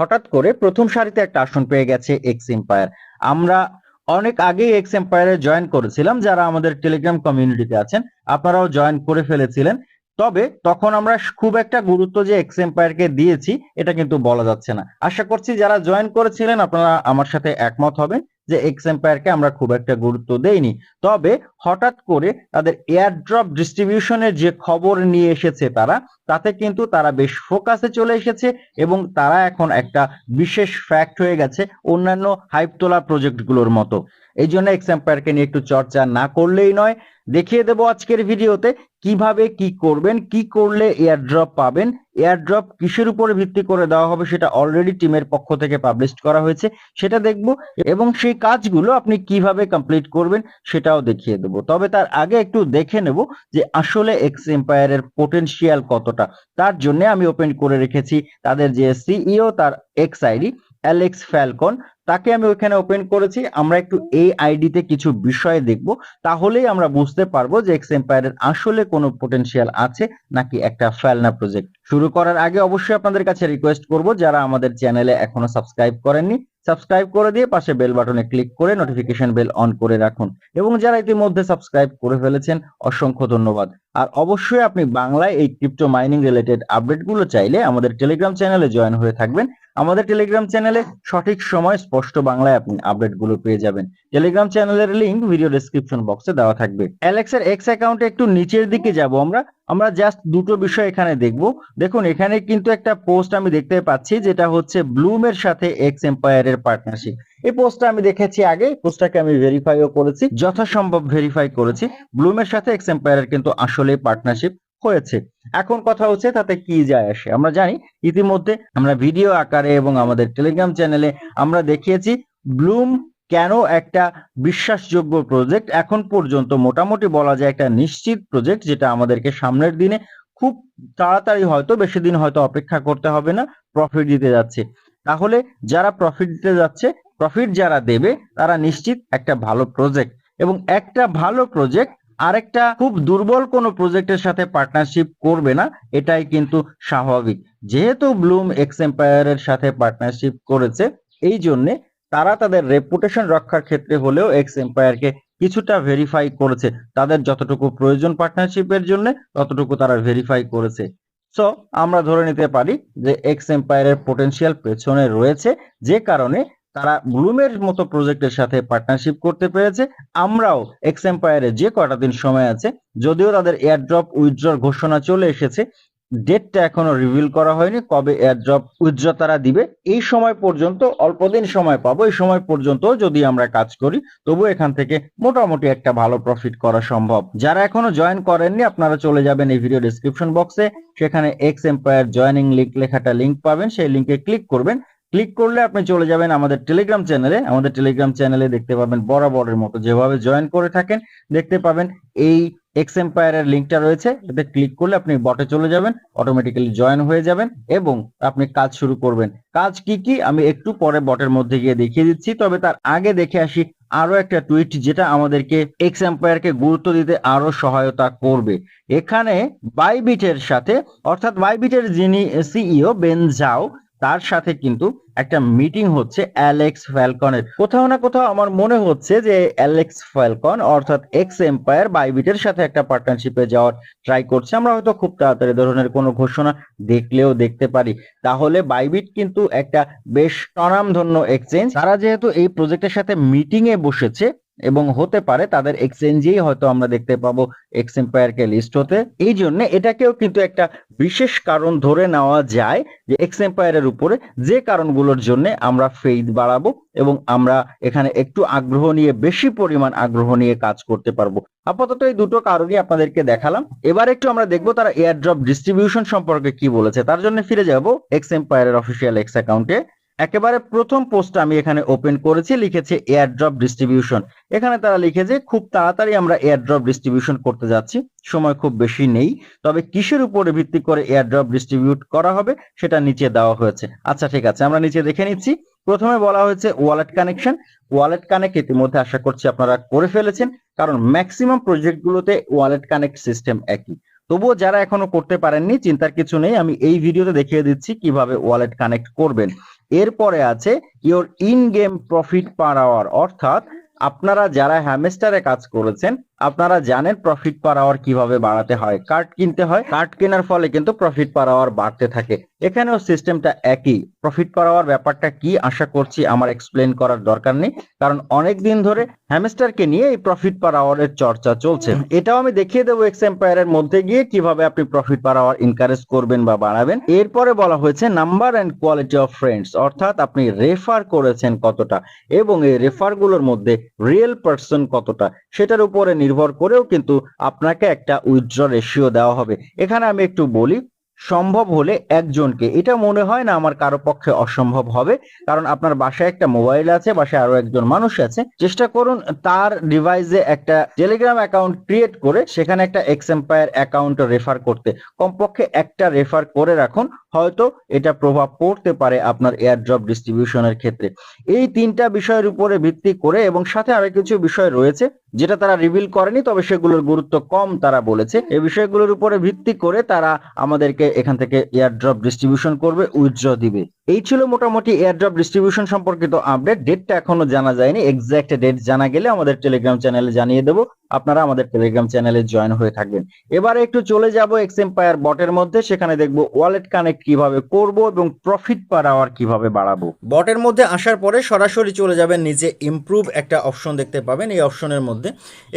হঠাৎ করে প্রথম সারিতে একটা আসন পেয়ে গেছে এক্স এম্পায়ার আমরা অনেক আগেই এক্স এম্পায়ারে জয়েন করেছিলাম, যারা আমাদের টেলিগ্রাম কমিউনিটিতে আছেন, আপনারাও জয়েন করে ফেলেছিলেন। তবে তখন আমরা খুব একটা গুরুত্ব যে এক্স এম্পায়ারকে দিয়েছি, এটা কিন্তু বলা যাচ্ছে না। আশা করছি যারা জয়েন করেছিলেন, আপনারা আমার সাথে একমত হবেন। যে এক্স এম্পায়ারকে আমরা খুব একটা গুরুত্ব দেইনি। তবে হঠাৎ করে তাদের এয়ারড্রপ ডিস্ট্রিবিউশনের যে খবর নিয়ে এসেছে তারা, তাতে কিন্তু তারা বেশ ফোকাসে চলে এসেছে এবং তারা এখন একটা বিশেষ ফ্যাক্ট হয়ে গেছে অন্যান্য হাইপ তোলা প্রজেক্টগুলোর মতো। এই জন্য এক্স এম্পায়ারকে নিয়ে একটু চর্চা না করলেই নয়। দেখিয়ে দেবো আজকের ভিডিওতে কীভাবে কি করবেন, কি করলে এয়ারড্রপ পাবেন এয়ারড্রপ কিসের উপরে ভিত্তি করে দেওয়া হবে সেটা অলরেডি টিমের পক্ষ থেকে পাবলিশ করা হয়েছে। সেটা দেখব এবং সেই কাজগুলো আপনি কীভাবে কমপ্লিট করবেন সেটাও দেখিয়ে দেব। তবে তার আগে একটু দেখে নেব যে আসলে এক্স এম্পায়ারের পোটেনশিয়াল কতটা। তার জন্য আমি ওপেন করে রেখেছি। তাদের যে সিইও তার এক্স আইডি অ্যালেক্স ফ্যালকন তাকে আমি ওখানে ওপেন করেছি। আমরা একটু এই আইডিতে কিছু বিষয় দেখব, তাহলেই আমরা বুঝতে পারব যে এক্স এম্পায়ারের আসলে কোনো পোটেনশিয়াল আছে নাকি একটা ফেলনা প্রজেক্ট শুরু করার আগে অবশ্যই আপনাদের কাছে রিকোয়েস্ট করব, যারা আমাদের চ্যানেলে এখনও সাবস্ক্রাইব করেননি সাবস্ক্রাইব করে দিয়ে পাশে বেল বাটনে ক্লিক করে নোটিফিকেশন বেল অন করে রাখুন। এবং যারা ইতিমধ্যে সাবস্ক্রাইব করে ফেলেছেন, অসংখ্য ধন্যবাদ। আর অবশ্যই আপনি বাংলায় এই ক্রিপ্টো মাইনিং রিলেটেড আপডেটগুলো চাইলে আমাদের টেলিগ্রাম চ্যানেলে জয়েন হয়ে থাকবেন। আমাদের টেলিগ্রাম চ্যানেলে সঠিক সময় স্পষ্ট বাংলায় আপনি আপডেটগুলো পেয়ে যাবেন। টেলিগ্রাম চ্যানেলের লিংক ভিডিও ডেসক্রিপশন বক্সে দেওয়া থাকবে। অ্যালেক্সের এক্স অ্যাকাউন্টে একটু নিচের দিকে যাব আমরা। আমরা জাস্ট দুটো বিষয় এখানে দেখব। দেখুন, এখানে কিন্তু একটা পোস্ট আমি দেখতে পাচ্ছি, যেটা হচ্ছে ব্লুমের সাথে এক্স এম্পায়ারের পার্টনারশিপ এই পোস্টটা আমি দেখেছি আগে পোস্টটাকে আমি ভেরিফাইও করেছি, যথাসম্ভব ভেরিফাই করেছি। ব্লুমের সাথে এক্স এম্পায়ারের কিন্তু আসলে পার্টনারশিপ হয়েছে। এখন কথা হচ্ছে তাতে কি যায় আসে। আমরা জানি ইতিমধ্যে আমরা ভিডিও আকারে এবং আমাদের টেলিগ্রাম চ্যানেলে আমরা দেখিয়েছি ব্লুম কেন একটা বিশ্বাসযোগ্য প্রজেক্ট এখন পর্যন্ত মোটামুটি বলা যায় একটা নিশ্চিত প্রজেক্ট যেটা আমাদেরকে সামনের দিনে খুব তাড়াতাড়ি হয়তো বেশি দিন হয়তো অপেক্ষা করতে হবে না প্রফিট দিতে যাচ্ছে। তাহলে যারা প্রফিট দিতে যাচ্ছে প্রফিট যারা দেবে তারা নিশ্চিত একটা ভালো প্রজেক্ট এবং একটা ভালো প্রজেক্ট আরেকটা খুব দুর্বল কোনো প্রজেক্টের সাথে পার্টনারশিপ করবে না, এটাই কিন্তু স্বাভাবিক। যেহেতু ব্লুম এক্স এম্পায়ারের সাথে পার্টনারশিপ করেছে, এই জন্যে তারা তাদের রেপুটেশন রক্ষার ক্ষেত্রে হলেও এক্স এম্পায়ারকে কিছুটা ভেরিফাই করেছে। তাদের যতটুকু প্রয়োজন পার্টনারশিপের জন্য, ততটুকু তারা ভেরিফাই করেছে। সো আমরা ধরে নিতে পারি যে এক্স এম্পায়ারের পোটেনশিয়াল পেছনে রয়েছে, যে কারণে তারা ব্লুমের মতো প্রজেক্টের সাথে পার্টনারশিপ করতে পেরেছে। আমরাও এক্স এম্পায়ারে যে কটা দিন সময় আছে, যদিও তাদের এয়ারড্রপ উইথড্রর ঘোষণা চলে এসেছে ডেটটা এখনও রিভিল করা হয়নি, কবে এয়ারড্রপ উইথড্র তারা দিবে, এই সময় পর্যন্ত, অল্প দিন সময় পাবো, এই সময় পর্যন্ত যদি আমরা কাজ করি তবু এখান থেকে মোটামুটি একটা ভালো প্রফিট করা সম্ভব। যারা এখনও জয়েন করেননি, আপনারা চলে যাবেন এই ভিডিও ডিসক্রিপশন বক্সে সেখানে এক্স এম্পায়ার জয়েনিং লিঙ্ক লেখাটা লিঙ্ক পাবেন, সেই লিঙ্কে ক্লিক করবেন ক্লিক করলে আপনি চলে যাবেন আমাদের টেলিগ্রাম চ্যানেলে আমাদের টেলিগ্রাম চ্যানেলে দেখতে পাবেন বরাবরের মতো যেভাবে জয়েন করে থাকেন, দেখতে পাবেন এই এক্স এম্পায়ারের লিঙ্কটা রয়েছে। এতে ক্লিক করলে আপনি বটে চলে যাবেন অটোমেটিক্যালি জয়েন হয়ে যাবেন এবং আপনি কাজ শুরু করবেন। কাজ কি কি? আমি একটু পরে বটের মধ্যে গিয়ে দেখিয়ে দিচ্ছি, তবে তার আগে দেখে আসি আরও একটা টুইট যেটা আমাদেরকে এক্স এম্পায়ারকে গুরুত্ব দিতে আরও সহায়তা করবে। এখানে বাইবিটের সাথে, অর্থাৎ বাইবিটের যিনি সিইও বেন ঝাও তার সাথে কিন্তু একটা মিটিং হচ্ছে অ্যালেক্স ফ্যালকনের কোথাও না কোথাও আমার মনে হচ্ছে যে অ্যালেক্স ফ্যালকন অর্থাৎ এক্স এম্পায়ার বাইবিটের সাথে একটা পার্টনারশিপে যাওয়ার ট্রাই করছে। আমরা হয়তো খুব তাড়াতাড়ি ধরনের কোনো ঘোষণা দেখলেও দেখতে পারি। তাহলে বাইবিট কিন্তু একটা বেশ স্বনামধন্য এক্সচেঞ্জ তারা যেহেতু এই প্রজেক্টের সাথে মিটিং এ বসেছে এবং হতে পারে তাদের এক্সচেঞ্জেই হয়তো আমরা দেখতে পাবো এক্স এম্পায়ারকে লিস্ট হতে। এই জন্য এটাকেও কিন্তু একটা বিশেষ কারণ ধরে নেওয়া যায় যে এক্স এম্পায়ারের উপরে যে কারণগুলোর জন্য আমরা ফেইদ বাড়াবো এবং আমরা এখানে একটু আগ্রহ নিয়ে, বেশি পরিমাণ আগ্রহ নিয়ে কাজ করতে পারব। আপাতত এই দুটো কারণই আপনাদেরকে দেখালাম। এবার একটু আমরা দেখব তারা এয়ারড্রপ ডিস্ট্রিবিউশন সম্পর্কে কি বলেছে। তার জন্য ফিরে যাব এক্স এম্পায়ারের অফিসিয়াল এক্স অ্যাকাউন্টে একেবারে প্রথম পোস্ট আমি এখানে ওপেন করেছি, লিখেছে এয়ারড্রপ ডিস্ট্রিবিউশন এখানে তারা লিখেছে খুব তাড়াতাড়ি আমরা এয়ারড্রপ ডিস্ট্রিবিউশন করতে যাচ্ছি। সময় খুব বেশি নেই, তবে কিসের উপরে ভিত্তি করে এয়ারড্রপ ডিস্ট্রিবিউট করা হবে, সেটা নিচে দেওয়া হয়েছে। আচ্ছা ঠিক আছে, আমরা নিচে দেখে নিচ্ছি। প্রথমে বলা হয়েছে ওয়ালেট কানেকশন ওয়ালেট কানেক্ট ইতিমধ্যে আশা করছি আপনারা করে ফেলেছেন, কারণ ম্যাক্সিমাম প্রজেক্টগুলোতে ওয়ালেট কানেক্ট সিস্টেম একই। তবুও যারা এখনও করতে পারেননি, চিন্তার কিছু নেই, আমি এই ভিডিওতে দেখিয়ে দিচ্ছি কীভাবে ওয়ালেট কানেক্ট করবেন। এরপরে আছে your in game profit per hour অর্থাৎ আপনারা যারা হ্যামেস্টারে কাজ করেছেন আপনারা জানেন প্রফিট পার আওয়ার কীভাবে বাড়াতে হয়? কার্ড কিনতে হয় কার্ড কেনার ফলে কিন্তু প্রফিট পার আওয়ার বাড়তে থাকে। এখানেও সিস্টেমটা একই। প্রফিট পার আওয়ার ব্যাপারটা কি আশা করছি আমার এক্সপ্লেন করার দরকার নেই। কারণ অনেক দিন ধরে হ্যামস্টারকে নিয়ে এই প্রফিট পার আওয়ারের চর্চা চলছে। এটাও আমি দেখিয়ে দেবো এক্স এম্পায়ারের মধ্যে গিয়ে কীভাবে আপনি প্রফিট পার আওয়ার ইনকারেজ করবেন বা বাড়াবেন। এরপরে বলা হয়েছে number and quality of friends অর্থাৎ আপনি রেফার করেছেন কতটা এবং এই রেফারগুলোর মধ্যে রিয়েল পার্সন কতটা, সেটার উপরে নির্ভর করেও কিন্তু আপনাকে একটা উইথড্র রেশিও দেওয়া হবে। এখানে আমি একটু বলি, সম্ভব হলে একজনকে, এটা মনে হয় না আমার কারও পক্ষে অসম্ভব হবে, কারণ আপনার বাসায় একটা মোবাইল আছে, বাসায় আরও একজন মানুষ আছে। চেষ্টা করুন তার ডিভাইসে একটা টেলিগ্রাম অ্যাকাউন্ট ক্রিয়েট করে, সেখানে একটা এক্স এম্পায়ার অ্যাকাউন্ট রেফার করতে। কমপক্ষে একটা রেফার করে রাখুন, হয়তো এটা প্রভাব পড়তে পারে আপনার এয়ারড্রপ ডিস্ট্রিবিউশনের ক্ষেত্রে। এই তিনটা বিষয়ের উপরে ভিত্তি করে এবং সাথে আরও কিছু বিষয় রয়েছে যেটা তারা রিভিল করেনি, তবে সেগুলোর গুরুত্ব কম তারা বলেছে। এই বিষয়গুলোর উপরে ভিত্তি করে তারা আমাদেরকে এখান থেকে এয়ারড্রপ ডিস্ট্রিবিউশন করবে, উইথড্র দিবে। এই ছিল মোটামুটি এয়ারড্রপ ডিস্ট্রিবিউশন সম্পর্কিত আপডেট ডেটটা এখনও জানা যায়নি। এক্সাক্ট ডেট জানা গেলে আমাদের টেলিগ্রাম চ্যানেলে জানিয়ে দেবো। আপনারা আমাদের টেলিগ্রাম চ্যানেলে জয়েন হয়ে থাকবেন। এবারে একটু চলে যাব এক্স এম্পায়ার বটের মধ্যে। সেখানে দেখব ওয়ালেট কানেক্ট কীভাবে করব এবং প্রফিট পার আওয়ার কীভাবে বাড়াবো। বটের মধ্যে আসার পরে সরাসরি চলে যাবেন নিচে ইমপ্রুভ একটা অপশন দেখতে পাবেন। এই অপশনের মধ্যে।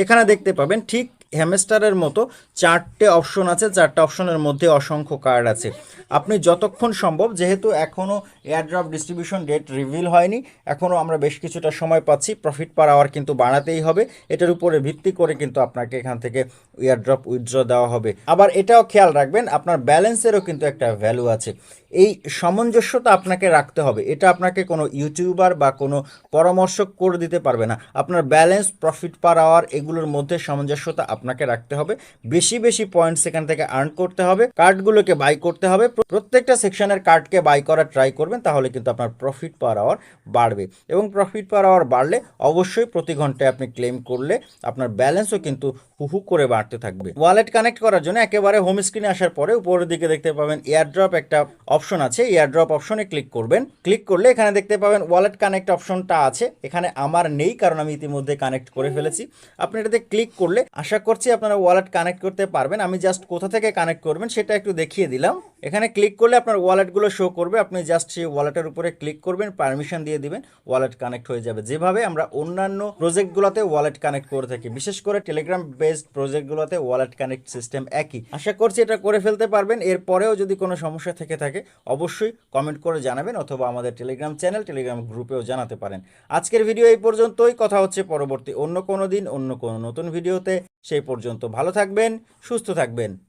এখানে দেখতে পাবেন ঠিক হ্যামস্টারের মতো চারটে অপশন আছে, চারটে অপশনের মধ্যে অসংখ্য কার্ড আছে। আপনি যতক্ষণ সম্ভব, যেহেতু এখনও এয়ারড্রপ ডিস্ট্রিবিউশন ডেট রিভিল হয়নি এখনও আমরা বেশ কিছুটা সময় পাচ্ছি প্রফিট পার আওয়ার কিন্তু বাড়াতেই হবে। এটার উপরে ভিত্তি করে কিন্তু আপনাকে এখান থেকে এয়ারড্রপ উইথড্র দেওয়া হবে। আবার এটাও খেয়াল রাখবেন, আপনার ব্যালেন্সেরও কিন্তু একটা ভ্যালু আছে। এই সামঞ্জস্যতা আপনাকে রাখতে হবে। এটা আপনাকে কোনো ইউটিউবার বা কোনো পরামর্শক করে দিতে পারবে না। আপনার ব্যালেন্স প্রফিট পার আওয়ার এগুলোর মধ্যে সামঞ্জস্যতা আপনাকে রাখতে হবে। বেশি বেশি পয়েন্ট সেখান থেকে আর্ন করতে হবে। কার্ডগুলোকে বাই করতে হবে। প্রত্যেকটা সেকশনের কার্ডকে বাই করার ট্রাই করবেন, তাহলে কিন্তু আপনার প্রফিট পার আওয়ার বাড়বে। এবং প্রফিট পার আওয়ার বাড়লে অবশ্যই প্রতি ঘন্টায় আপনি ক্লেম করলে আপনার ব্যালেন্সও কিন্তু হুহু করে বাড়তে থাকবে। ওয়ালেট কানেক্ট করার জন্য একেবারে হোম স্ক্রিনে আসার পরে উপরের দিকে দেখতে পাবেন এয়ারড্রপ একটা অপশন আছে। এয়ারড্রপ অপশনে ক্লিক করবেন। ক্লিক করলে এখানে দেখতে পাবেন ওয়ালেট কানেক্ট অপশনটা আছে। এখানে আমার নেই, কারণ আমি ইতিমধ্যে কানেক্ট করে ফেলেছি। আপনি এটাতে ক্লিক করলে আশা করছি আপনারা ওয়ালেট কানেক্ট করতে পারবেন। আমি জাস্ট কোথা থেকে কানেক্ট করবেন সেটা একটু দেখিয়ে দিলাম। এখানে ক্লিক করলে আপনার ওয়ালেটগুলো শো করবে। আপনি জাস্ট সেই ওয়ালেটের উপরে ক্লিক করবেন পারমিশন দিয়ে দিবেন ওয়ালেট কানেক্ট হয়ে যাবে। যেভাবে আমরা অন্যান্য প্রজেক্টগুলোতে ওয়ালেট কানেক্ট করে থাকি, বিশেষ করে টেলিগ্রাম বেসড প্রজেক্টগুলোতে ওয়ালেট কানেক্ট সিস্টেম একই। আশা করছি এটা করে ফেলতে পারবেন। এরপরেও যদি কোনো সমস্যা থেকে থাকে, অবশ্যই কমেন্ট করে জানাবেন অথবা আমাদের টেলিগ্রাম চ্যানেল টেলিগ্রাম গ্রুপেও জানাতে পারেন। আজকের ভিডিও এই পর্যন্তই। কথা হচ্ছে পরবর্তী অন্য কোনো দিন, অন্য কোনো নতুন ভিডিওতে সেই পর্যন্ত ভালো থাকবেন, সুস্থ থাকবেন।